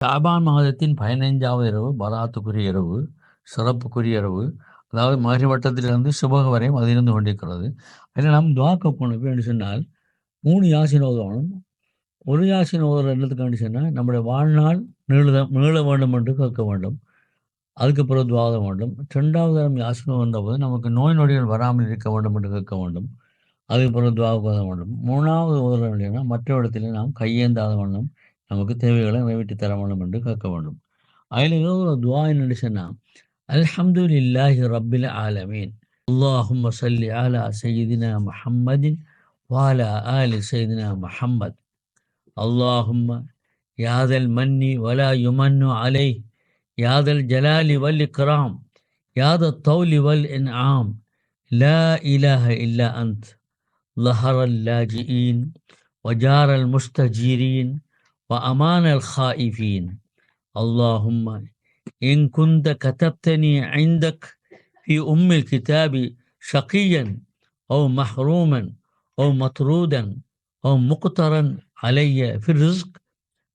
ஷாபான் மாதத்தின் பதினைஞ்சாவது இரவு பராத்துக்குரிய இரவு சிறப்புக்குரிய இரவு. அதாவது மகரி வட்டத்திலிருந்து சுபக வரையும் அது இருந்து கொண்டிருக்கிறது. அதில் நாம் துவாக்க போனோம் என்று சொன்னால் மூணு யாசின் ஒரு யாசின் ஓதுற வேண்டி சொன்னால் நம்முடைய வாழ்நாள் நீள நீள வேண்டும் என்று கேட்க வேண்டும். அதுக்கு பிறகு துவாத வேண்டும். ரெண்டாவது தரம் யாசின் வந்தபோது நமக்கு நோய் நொடிகள் வராமல் இருக்க வேண்டும் என்று கேட்க வேண்டும். அதுக்கு பிறகு துவாக வேண்டும். மூணாவது ஓதுற மற்ற இடத்துல நாம் கையேந்தாத வண்ணம் நமக்கு தேவைகளை நிறைவேற்றி தர வேண்டும் என்று கேட்க வேண்டும் அதில் ஏதோ ஒரு துவா என்ன சொன்னால் அல்ஹம்து இல்லாஹி ரப்பில் ஆலமீன் اللهم صل على سيدنا محمد وعلى آل سيدنا محمد اللهم يا ذا المن ولا يمن عليه يا ذا الجلال والإكرام يا ذا الطول والإنعام لا إله إلا أنت ظهر اللاجئين وجار المستجيرين وأمان الخائفين. اللهم إن كنت كتبتني عندك في أم الكتاب شقيا أو محروما أو مطرودا أو مقترا علي في الرزق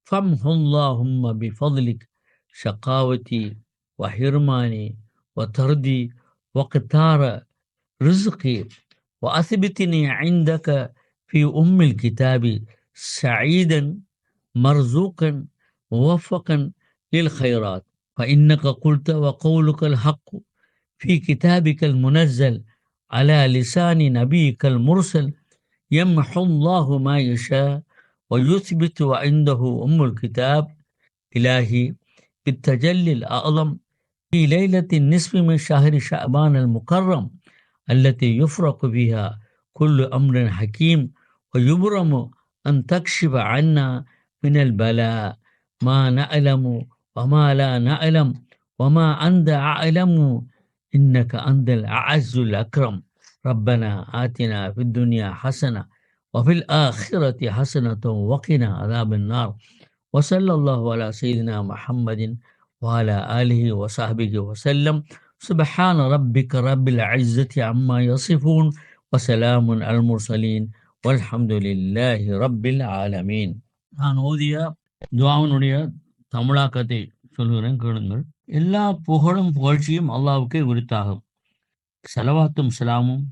فامح اللهم بفضلك شقاوتي وحرماني وتردي وقتار رزقي وأثبتني عندك في أم الكتاب سعيدا مرزوقا موفقا للخيرات. فإنك قلت وقولك الحق في كتابك المنزل على لسان نبيك المرسل يمحو الله ما يشاء ويثبت عنده أم الكتاب. إلهي بالتجلي الأعظم في ليلة النصف من شهر شعبان المكرم التي يفرق فيها كل أمر حكيم ويبرم أن تكشف عنا من البلاء. ما نعلم وما لا نعلم وما أنت أعلم. إنك أنت الأعز الأكرم. ربنا آتنا في الدنيا حسنة وفي الآخرة حسنة وقنا عذاب النار. وصلى الله على سيدنا محمد وعلى آله وصحبه وسلم. سبحان ربك رب العزة عما يصفون وسلام على المرسلين والحمد لله رب العالمين. நான் ஓதிய துவாவனுடைய தமிழாக்கத்தை சொல்கிறேன் கேளுங்கள். எல்லா புகழும் புகழ்ச்சியும் அல்லாவுக்கே உரித்தாகும் செலவாத்தும் செலாமும்.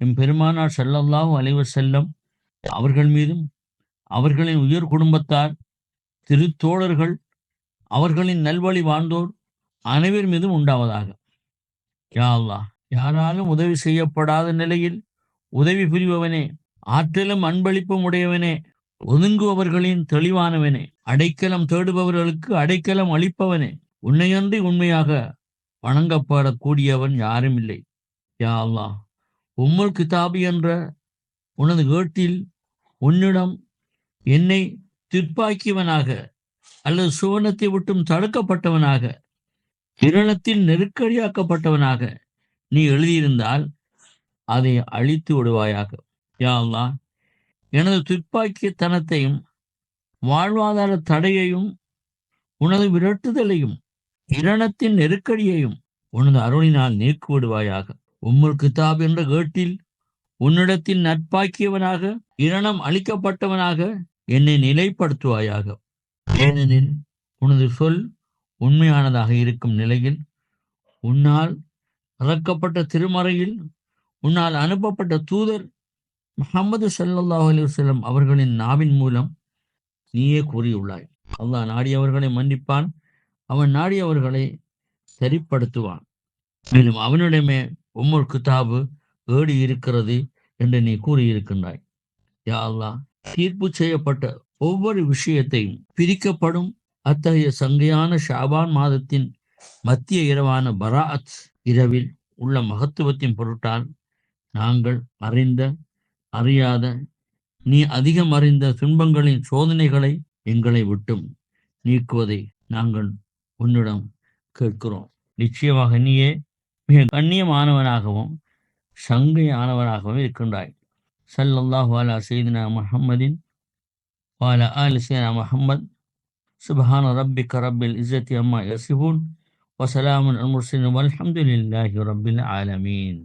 எம் பெருமானார் செல்லல்லாவும் அலைவர் செல்லம் அவர்கள் மீதும் அவர்களின் உயர் குடும்பத்தார் திருத்தோழர்கள் அவர்களின் நல்வழி வாழ்ந்தோர் அனைவர் மீதும் உண்டாவதாக. யா அல்லாஹ் யாராலும் உதவி செய்யப்படாத நிலையில் உதவி புரிபவனே ஆற்றலும் அன்பளிப்பும் உடையவனே ஒதுங்குபவர்களின் தெளிவானவனே. அடைக்கலம் தேடுபவர்களுக்கு அடைக்கலம் அளிப்பவனே. உன்னையன்றி உண்மையாக வணங்கப்படக்கூடியவன் யாரும் இல்லை யா அல்லா உம்முல் கிதாபி என்ற உனது கேட்டில் உன்னிடம் என்னை திற்பாக்கியவனாக அல்லது சுவனத்தை விட்டும் தடுக்கப்பட்டவனாக கிரணத்தில் நெருக்கடியாக்கப்பட்டவனாக நீ எழுதியிருந்தால் அதை அழித்து விடுவாயாக. யா அல்லா எனது துப்பாக்கித்தனத்தையும் வாழ்வாதார தடையையும் உனது விரட்டுதலையும் இரணத்தின் நெருக்கடியையும் உனது அருளினால் நீக்குவிடுவாயாக. உம்முல் கிதாப் என்ற கேட்டில் உன்னிடத்தில் நட்பாக்கியவனாக இரணம் அளிக்கப்பட்டவனாக என்னை நிலைப்படுத்துவாயாக. ஏனெனில் உனது சொல் உண்மையானதாக இருக்கும் நிலையில் உன்னால் இறக்கப்பட்ட திருமறையில் உன்னால் அனுப்பப்பட்ட தூதர் முகமது சல்லாஹ் அலிவசல்லம் அவர்களின் நாவின் மூலம் நீயே கூறியுள்ளாய். அல்லாஹ் நாடியவர்களை மன்னிப்பான் அவன் நாடியவர்களை சரிப்படுத்துவான். மேலும் அவனிடமே உம்முல் கிதாபு ஏடி இருக்கிறது என்று நீ கூறியிருக்கின்றாய். யா அல்லாஹ் தீர்ப்பு செய்யப்பட்ட ஒவ்வொரு விஷயத்தையும் பிரிக்கப்படும். அத்தகைய சங்கையான ஷாபான் மாதத்தின் மத்திய இரவான பராத் இரவில் உள்ள மகத்துவத்தின் பொருட்டால் நாங்கள் அறிந்த அறியாத நீ அதிகம் அறிந்த துன்பங்களின் சோதனைகளை எங்களை விட்டும். நீக்குவதை நாங்கள் உன்னிடம் கேட்கிறோம். நிச்சயமாக நீயே மிக கண்ணியமானவனாகவும் சங்கையானவனாகவும் இருக்கின்றாய். சல்லல்லாஹு அலா செய்தினா முஹம்மதின் வால ஆல் சீனா முஹம்மத். சுபஹான ரப்பிக்க ரப்பில் இஸ்ஸத்தி அம்மா யசிபூன் வசலாமுன் அல் முர்சின் வல்ஹம்துலில்லாஹி ரப்பில் ஆலமீன்.